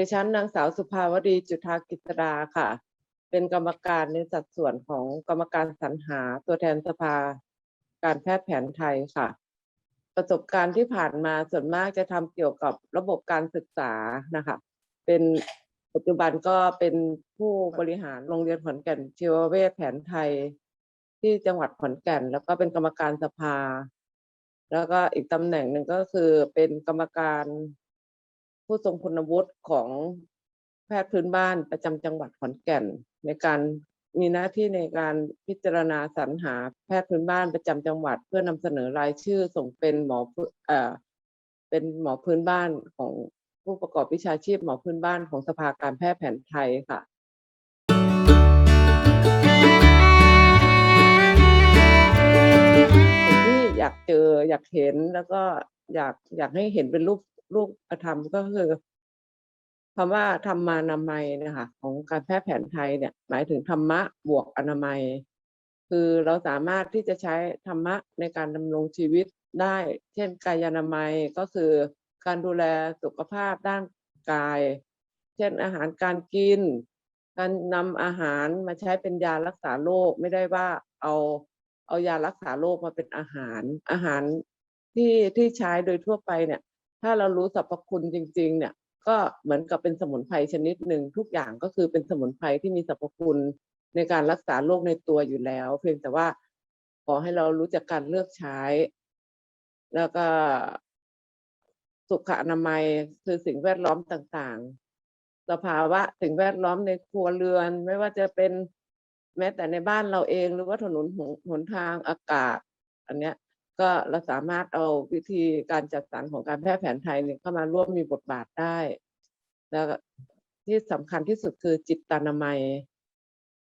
ดิฉันนางสาวสุภาวดีจุฑากิจดาค่ะ เป็นกรรมการในสัดส่วนของกรรมการสรรหาตัวแทนสภา การแพทย์แผนไทยค่ะ ประสบการณ์ที่ผ่านมาส่วนมากจะทำเกี่ยวกับระบบการศึกษานะคะ เป็นปัจจุบันก็เป็นผู้บริหารโรงเรียนขอนแก่นชีวเวชแผนไทย ที่จังหวัดขอนแก่น แล้วก็เป็นกรรมการสภา แล้วก็อีกตำแหน่งหนึ่งก็คือเป็นกรรมการ ผู้ทรงคุณวุฒิของแพทย์พื้นบ้านประจำจังหวัดขอนแก่น ในการมีหน้าที่ในการพิจารณาสรรหาแพทย์พื้นบ้านประจำจังหวัด เพื่อนำเสนอรายชื่อส่งเป็นหมอเอ่อเป็นหมอพื้นบ้านของผู้ประกอบวิชาชีพหมอพื้นบ้านของสภาการแพทย์แผนไทยค่ะสิ่งที่อยากเจออยากเห็นแล้วก็อยากอยากให้เห็นเป็นรูป รูปธรรมก็คือคำว่าธรรมานามัยนะคะของการแพทย์แผนไทยเนี่ย หมายถึงธรรมะบวกอนามัย คือเราสามารถที่จะใช้ธรรมะในการดำรงชีวิตได้ เช่นกายนามัยก็คือการดูแลสุขภาพด้านกาย เช่นอาหารการกิน การนำอาหารมาใช้เป็นยารักษาโรคไม่ได้ว่าเอาเอายารักษาโรคมาเป็นอาหารอาหารที่ที่ใช้โดยทั่วไปเนี่ย ถ้าเรารู้สรรพคุณจริง ๆ เนี่ยก็เหมือนกับเป็นสมุนไพรชนิดหนึ่งทุกอย่างก็คือเป็นสมุนไพรที่มีสรรพคุณในการรักษาโรคในตัวอยู่แล้ว เพียงแต่ว่าขอให้เรารู้จักการเลือกใช้ แล้วก็สุขอนามัยคือสิ่งแวดล้อมต่างๆ สภาวะสิ่งแวดล้อมในครัวเรือน ไม่ว่าจะเป็นแม้แต่ในบ้านเราเอง หรือว่าถนนหนทางอากาศ อันเนี้ย ก็เราสามารถเอาวิธีการจัดสรรของการแพทย์แผนไทยเนี่ยเข้ามาร่วมมีบทบาทได้ แล้วที่สำคัญที่สุดคือจิตตานามัย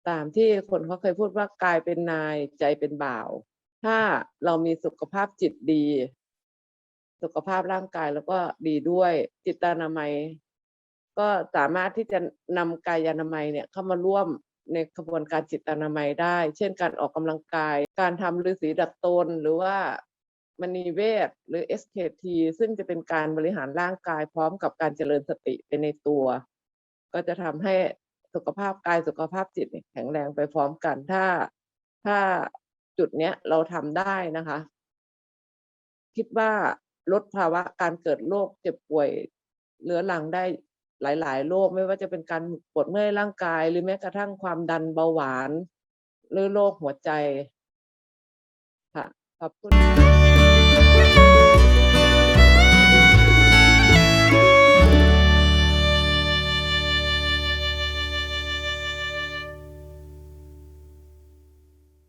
ตามที่คนเขาเคยพูดว่ากายเป็นนายใจเป็นบ่าว ถ้าเรามีสุขภาพจิตดี สุขภาพร่างกายแล้วก็ดีด้วย จิตตานามัย ก็สามารถที่จะนำกายานามัยเนี่ยเข้ามาร่วม ในกระบวนการจิตนามัยได้ เช่นการออกกำลังกาย การทำฤาษีดัดตน หรือว่ามณีเวทหรือ SKT ซึ่งจะเป็นการบริหารร่างกายพร้อมกับการเจริญสติไปในตัว ก็จะทำให้สุขภาพกายสุขภาพจิตแข็งแรงไปพร้อมกันถ้า ถ้าจุดเนี้ยเราทำได้นะคะ คิดว่าลดภาวะการเกิดโรคเจ็บป่วยเรื้อรังได้ หลาย ๆ โรคไม่ว่าจะเป็นการปวดเมื่อยร่างกาย หรือแม้กระทั่งความดันเบาหวาน หรือโรคหัวใจ ค่ะ ขอบคุณ